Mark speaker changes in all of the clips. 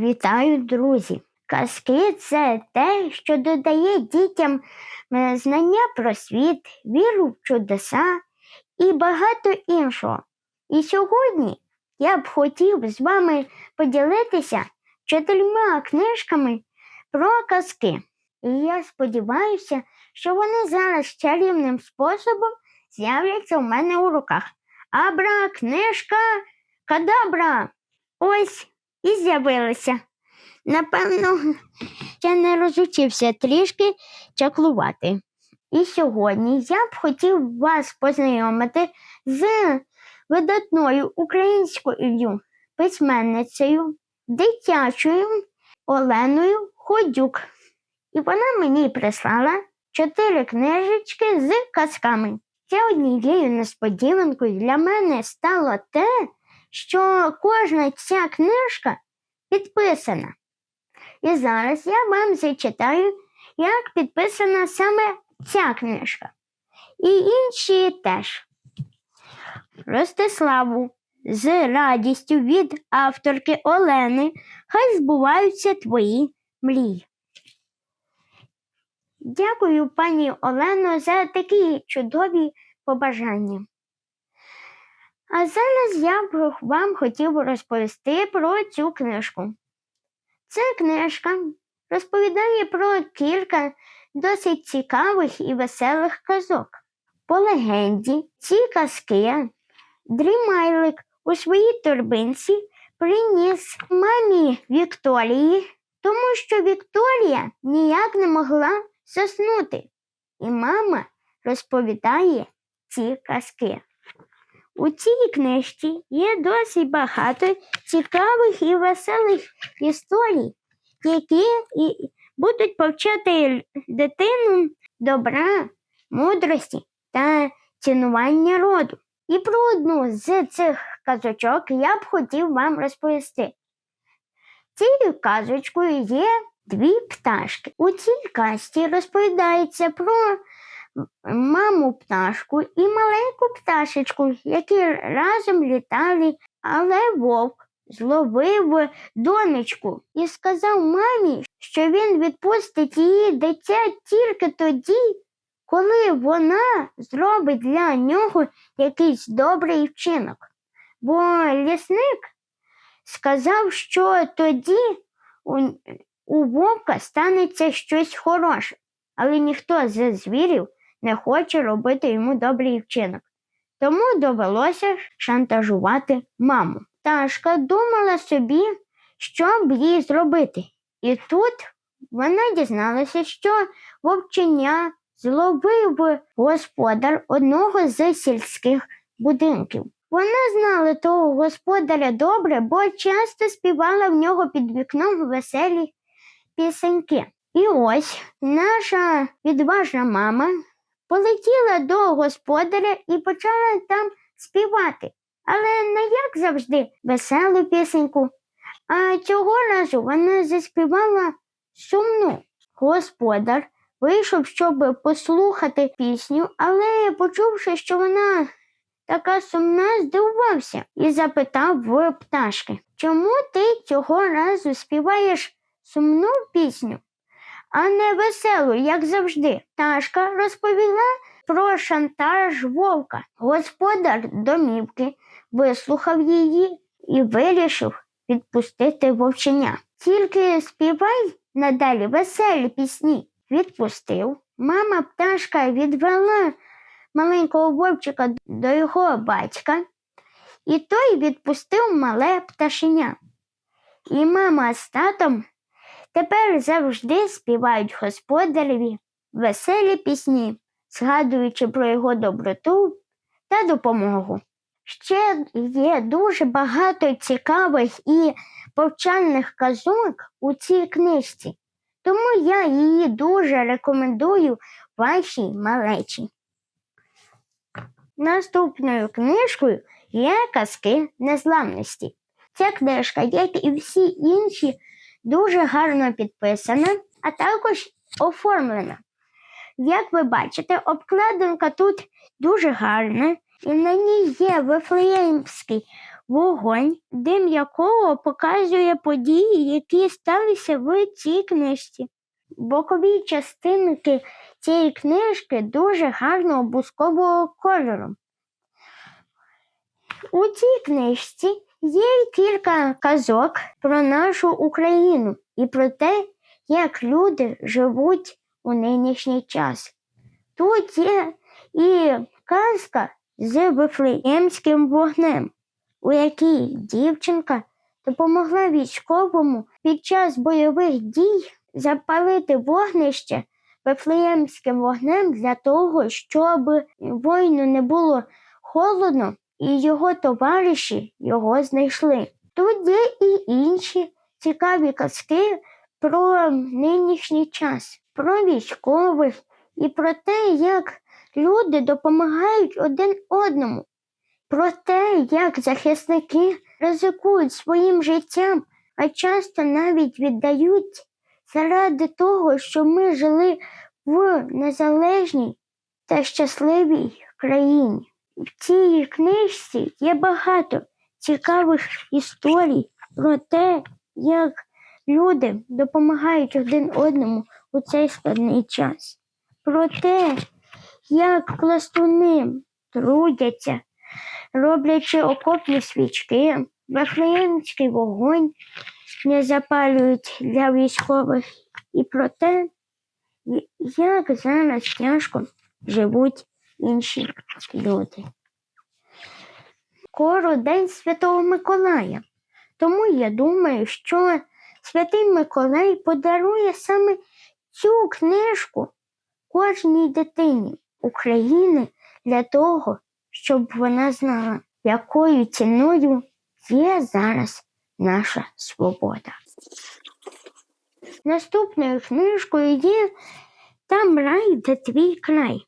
Speaker 1: Вітаю, друзі! Казки це те, що додає дітям е, знання про світ, віру в чудеса і багато іншого. І сьогодні я б хотів з вами поділитися чотирма книжками про казки. І я сподіваюся, що вони зараз чарівним способом з'являться у мене у руках. Абра, книжка, кадабра. Ось і з'явилися. Напевно, ще не розучився трішки чаклувати. І сьогодні я б хотів вас познайомити з видатною українською письменницею, дитячою Оленою Ходюк. І вона мені прислала чотири книжечки з казками. Ще однією несподіванкою для мене стало те, що кожна ця книжка підписана. І зараз я вам зачитаю, як підписана саме ця книжка. І інші теж. Ростиславу, з радістю від авторки Олени, хай збуваються твої мрії. Дякую, пані Олено, за такі чудові побажання. А зараз я б вам хотів розповісти про цю книжку. Ця книжка розповідає про кілька досить цікавих і веселих казок. По легенді, ці казки Дрімайлик у своїй торбинці приніс мамі Вікторії, тому що Вікторія ніяк не могла заснути. І мама розповідає ці казки. У цій книжці є досить багато цікавих і веселих історій, які будуть повчати дитину добра, мудрості та цінування роду. І про одну з цих казочок я б хотів вам розповісти. Цією казочкою є дві пташки. У цій казці розповідається про маму пташку і маленьку пташечку, які разом літали, але вовк зловив донечку і сказав мамі, що він відпустить її дитя тільки тоді, коли вона зробить для нього якийсь добрий вчинок. Бо лісник сказав, що тоді у, у вовка станеться щось хороше, але ніхто з звірів не хоче робити йому добрий вчинок. Тому довелося шантажувати маму. Пташка думала собі, що б їй зробити. І тут вона дізналася, що вовчення зловив господар одного з сільських будинків. Вона знала того господаря добре, бо часто співала в нього під вікном веселі пісеньки. І ось наша відважна мама полетіла до господаря і почала там співати, але не як завжди веселу пісеньку. А цього разу вона заспівала сумну. Господар вийшов, щоб послухати пісню, але, почувши, що вона така сумна, здивувався і запитав в пташки, чому ти цього разу співаєш сумну пісню? А не веселу, як завжди. Пташка розповіла про шантаж вовка. Господар домівки вислухав її і вирішив відпустити вовченя. Тільки співай надалі веселі пісні. Відпустив. Мама пташка відвела маленького вовчика до його батька, і той відпустив мале пташеня. І мама з татом Тепер завжди співають господареві веселі пісні, згадуючи про його доброту та допомогу. Ще є дуже багато цікавих і повчальних казок у цій книжці, тому я її дуже рекомендую вашій малечі. Наступною книжкою є казки незламності. Ця книжка, як і всі інші, дуже гарно підписана, а також оформлена. Як ви бачите, обкладинка тут дуже гарна, і на ній є вифлеємський вогонь, дим якого показує події, які сталися в цій книжці. Бокові частинки цієї книжки дуже гарно бускового кольору. У цій книжці є кілька казок про нашу Україну і про те, як люди живуть у нинішній час. Тут є і казка з Вифлеємським вогнем, у якій дівчинка допомогла військовому під час бойових дій запалити вогнище Вифлеємським вогнем для того, щоб воїну не було холодно, і його товариші його знайшли. Тут є і інші цікаві казки про нинішній час, про військових і про те, як люди допомагають один одному, про те, як захисники ризикують своїм життям, а часто навіть віддають заради того, щоб ми жили в незалежній та щасливій країні. В цій книжці є багато цікавих історій про те, як люди допомагають один одному у цей складний час, про те, як пластуни трудяться, роблячи окопні свічки, вифлеємський вогонь не запалюють для військових, і про те, як зараз тяжко живуть інші люди. Скоро День Святого Миколая. Тому я думаю, що Святий Миколай подарує саме цю книжку кожній дитині України для того, щоб вона знала, якою ціною є зараз наша свобода. Наступною книжкою є Там рай, де твій край.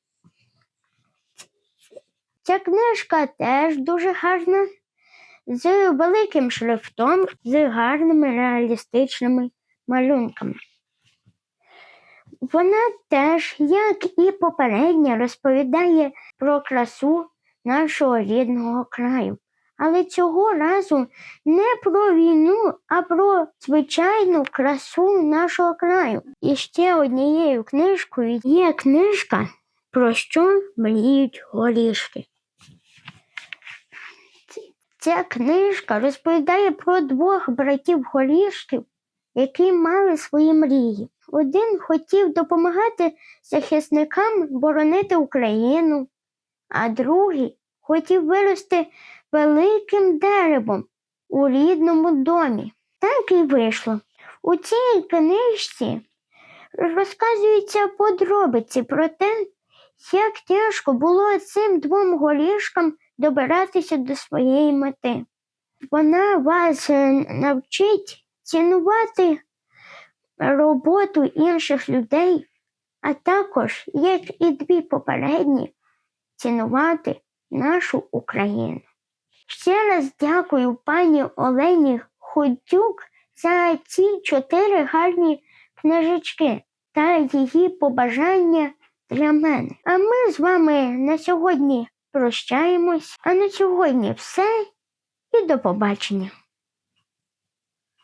Speaker 1: Ця книжка теж дуже гарна, з великим шрифтом, з гарними реалістичними малюнками. Вона теж, як і попередня, розповідає про красу нашого рідного краю. Але цього разу не про війну, а про звичайну красу нашого краю. І ще однією книжкою є книжка, про що мріють горішки. Ця книжка розповідає про двох братів горішків, які мали свої мрії. Один хотів допомагати захисникам боронити Україну, а другий хотів вирости великим деревом у рідному домі. Так і вийшло. У цій книжці розказуються подробиці про те, як тяжко було цим двом горішкам добиратися до своєї мети. Вона вас е, навчить цінувати роботу інших людей, а також, як і дві попередні, цінувати нашу Україну. Ще раз дякую пані Олені Ходюк за ці чотири гарні книжечки та її побажання для мене. А ми з вами на сьогодні прощаємось. А на сьогодні все і до побачення.